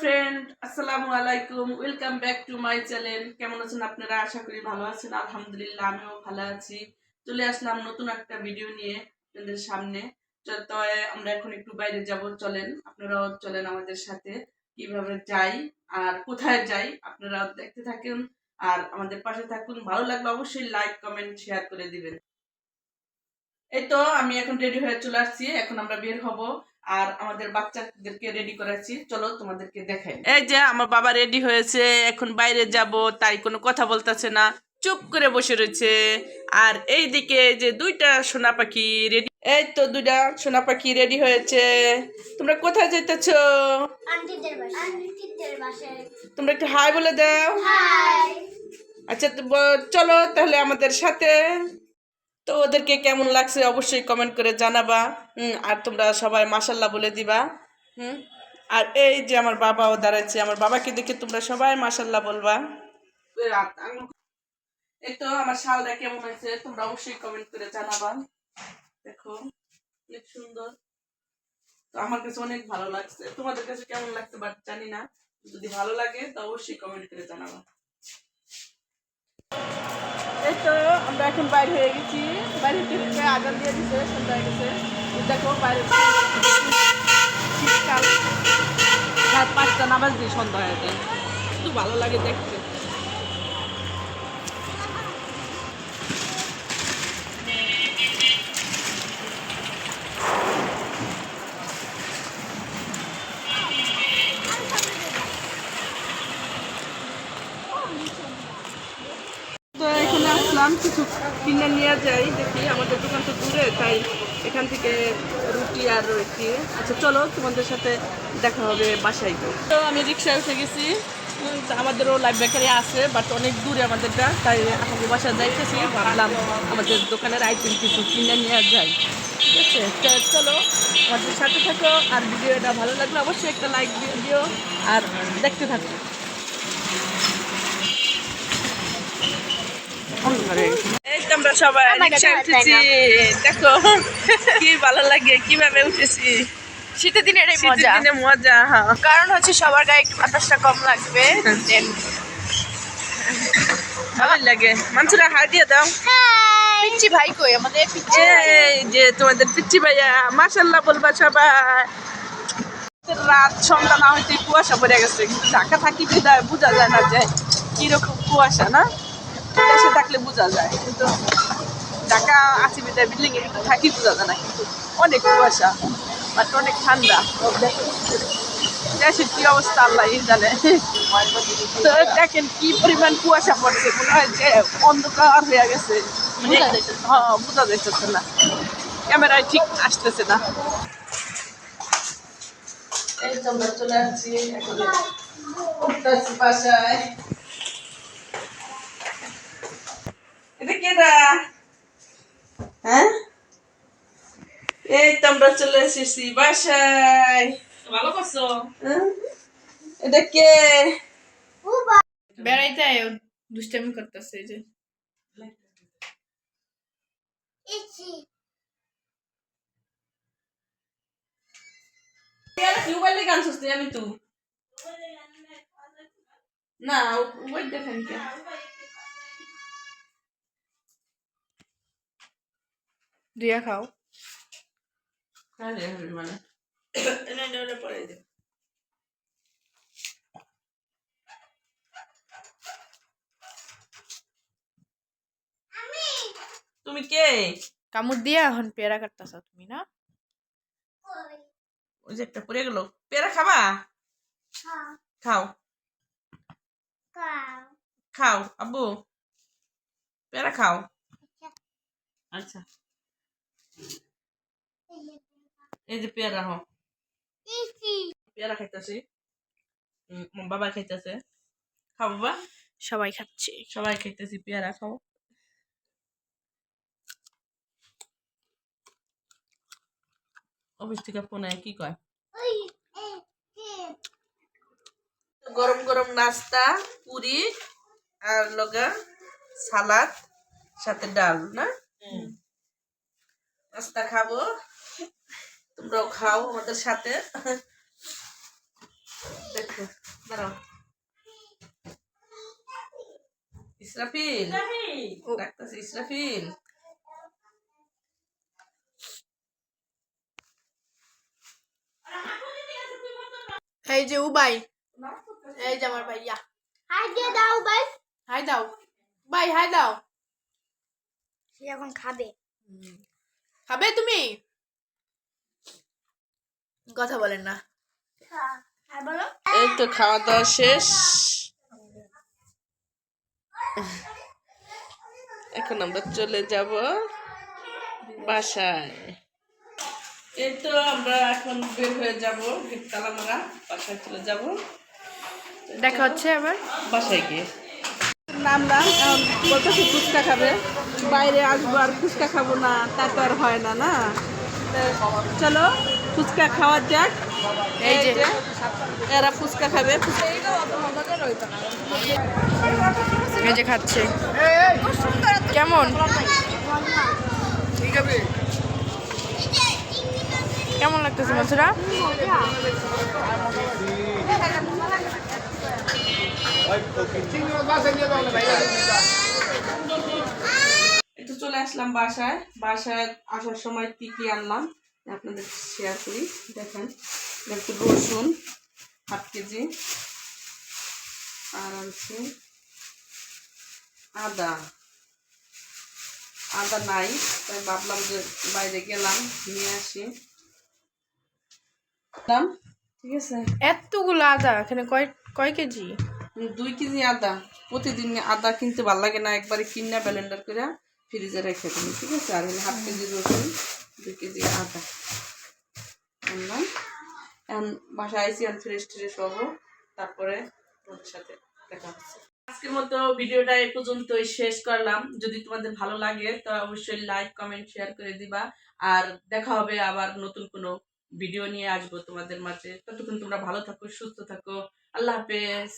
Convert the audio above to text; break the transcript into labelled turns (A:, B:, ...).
A: Friend আসসালামু আলাইকুম welcome back to my channel কেমন আছেন আপনারা? আশা করি ভালো আছেন, আলহামদুলিল্লাহ, আমিও ভালো আছি। চলে আসলাম নতুন একটা ভিডিও নিয়ে আপনাদের সামনে। তো আমরা এখন একটু বাইরে যাব, চলেন। আপনারাও চলেন আমাদের সাথে, কীভাবে যাই আর কোথায় যাই আপনারা দেখতে থাকুন। আর আমাদের পাশে থাকুন, ভালো লাগলে অবশ্যই লাইক কমেন্ট শেয়ার করে দিবেন। এই তো, আমি এখন রেডি হয়ে চলে আসছি, এখন আমরা বের হব। আর আমাদের বাচ্চাদেরকে রেডি করাচ্ছি। চলো তোমাদেরকে দেখাই। এই যে আমার বাবা রেডি হয়েছে এখন বাইরে যাব তাই কোনো কথা বলতেছে না চুপ করে বসে রয়েছে। আর এই দিকে যে দুইটা সোনা পাখি রেডি এই তো দুইটা সোনা পাখি রেডি হয়েছে। তোমরা কোথায় যেতেছো তোমরা একটু হাই বলে দাও। আচ্ছা তো চলো তাহলে আমাদের সাথে। তো ওদেরকে কেমন লাগছে অবশ্যই কমেন্ট করে জানাবা। হুম, আর তোমরা সবাই মাসাল্লাহ বলে দিবা। হুম আর এই যে আমার বাবাও দাঁড়াচ্ছে আমার বাবাকে দেখে তোমরা সবাই মাসাল্লাহ বলবা। এই তো আমার শালটা কেমন হয়েছে তোমরা অবশ্যই কমেন্ট করে জানাবা। দেখো অনেক সুন্দর। তো আমার কাছে অনেক ভালো লাগছে। তোমাদের কাছে কেমন লাগছে বাট জানি না। যদি ভালো লাগে তো অবশ্যই কমেন্ট করে জানাবা। এই তো আমরা এখন বাইরে হয়ে গেছি। বাইরে থেকে আগাল দিয়ে দিছে, সন্ধ্যা হয়ে গেছে। দেখো বাইরে শীতকাল। পাঁচটা নামাজ দিয়ে সন্ধ্যা হয়ে যায়। ভালো লাগে দেখতে তো আসলাম কিছু কিনে নিয়ে যাই, দেখি আমাদের দোকান তো দূরে, তাই এখান থেকে রুটি আর রয়েছি আচ্ছা চলো, তোমাদের সাথে দেখা হবে বাসায়। তো আমি রিক্সায় উঠে গেছি। আমাদেরও লাইফ বেকারি আছে বাট অনেক দূরে আমাদেরটা, তাই আমাকে বাসায় যাইতেছি। ভাবলাম আমাদের দোকানের আইটেম কিছু কিনে নিয়ে যাই। ঠিক আছে চলো, আমাদের সাথে থাকো। আর ভিডিওটা ভালো লাগলে অবশ্যই একটা লাইক দিয়ে দিও। আর দেখতে থাকো। এই তো আমরা সবাই উঠেছি। দেখো। কি ভালো লাগে কীভাবে উঠেছি।
B: শীতের দিনের এই মজা।
A: দিনে মজা হ্যাঁ।
B: কারণ হচ্ছে সবার গায়ে একটু বাতাসটা কম লাগবে
A: ভালো লাগে। মানুষরা হাই দিয়ে দাও।
B: পিচ্ছি ভাই কই? আমাদের পিচ্ছি
A: এই যে তোমাদের পিচ্ছি ভাইয়া মাশাল্লাহ বলবা সবাই। রাত সন্ধ্যা না হইতে কুয়াশা পড়ে গেছে। কিন্তু ঢাকা থাকি বোঝা যায় না যে কীরকম কুয়াশা না? দেশে থাকলে বোঝা যায় কিন্তু ঢাকা আছি বিদায় বিল্ডিং এ কিন্তু থাকি বোঝা যায় না কিন্তু অনেক কুয়াশা বাট অনেক ঠান্ডা। দেশের কি অবস্থা আল্লাহ জানে। তো দেখেন কি পরিমাণ কুয়াশা পড়ছে মনে হয় যে অন্ধকার হয়ে গেছে। মানে। হ্যাঁ বোঝা যাইতেছে না। ক্যামেরায় ঠিক আসতেছে না। এই তো আমরা চলে আসছি এখন বাসায় এটা কেডা হ্যাঁ এই তো আমরা চলে এসেছি বাসায় ভালো করছ? হ্যাঁ? এটা কে?
B: বেড়াইতে দুষ্টামি করতেছে এই যে।
A: মোবাইলে গান শুনছি আমি তো। না ওই দেখেন কে।
B: দিয়া খাও।
A: মানে এনে এনে পরে দে তুমি কে
B: কামড় দিয়া এখন পেয়ারা কাটতেছ তুমি না
A: ওই যে একটা পড়ে গেল পেয়ারা খাবা খাও খাও আব্বু পেয়ারা খাও আচ্ছা এই যে পেয়ারা হো। পেয়ারা খাইতেছি। বাবা খাইতেছে। খাও বাবা।
B: সবাই খাচ্ছে।
A: সবাই খাইতেছি পেয়ারা খাও। অফিস থেকে ফোনে কি কয়? গরম গরম নাস্তা পুরি আর লগা সালাদ সাথে ডাল না? নাস্তা খাব। তোমরাও খাও আমাদের সাথে। দেখো দাঁড়াও। ইসরাফিল ডাক্তার ইসরাফিল।
B: এই যে উবাই। এই যে আমার ভাইয়া
C: হাই দিয়ে দাও ভাই
B: হাই দাও। বাই হাই দাও।
C: সে এখন খাবে।
B: খাবে তুমি? কথা বলেন না।
A: এই তো খাওয়া দাওয়া শেষ। এখন আমরা চলে যাব বাসায়। এই তো আমরা এখন বের হয়ে যাব গেট তালা মারা বাসায় চলে যাব।
B: দেখা হচ্ছে আবার?
A: বাসায় গিয়ে। নামলাম এখন বলতেছে ফুচকা খাবে। বাইরে আসব আর ফুচকা খাব না তা তো আর হয় না না? চলো। ফুচকা খাওয়া যাক।
B: এই যে
A: এরা ফুচকা খাবে।
B: এই যে খাচ্ছে। কেমন? কেমন লাগতেছে মথুরা
A: একটু চলে আসলাম বাসায়। বাসায় আসার সময় কি কি আনলাম? আপনাদের শেয়ার করি। দেখেন একটু রসুন হাফ কেজি। আর আনছি আদা। আদা নাই তাই ভাবলাম যে বাইরে গেলাম নিয়ে আসি। দাম? ঠিক আছে।
B: এতগুলো আদা এখানে কয় কয় কেজি?
A: দুই কেজি আদা। প্রতিদিন আদা কিনতে ভালো লাগে না একবারে কিনা ব্যালেন্ডার করে ফ্রিজে রেখে দিন ঠিক আছে? আর হাফ কেজি রসুন। দুই কেজি আদা। আনলাম। বাসায় আইসি আর ফ্রেশ ট্রেশ তারপরে তোমাদের সাথে দেখা হচ্ছে। আজকের মতো ভিডিওটা এই পর্যন্তই শেষ করলাম। যদি তোমাদের ভালো লাগে, তো অবশ্যই লাইক কমেন্ট শেয়ার করে দিবা। আর দেখা হবে আবার নতুন কোনো ভিডিও নিয়ে আসব তোমাদের মাঝে। ততক্ষণ তোমরা ভালো থাকো, সুস্থ থাকো। আল্লাহ হাফেজ।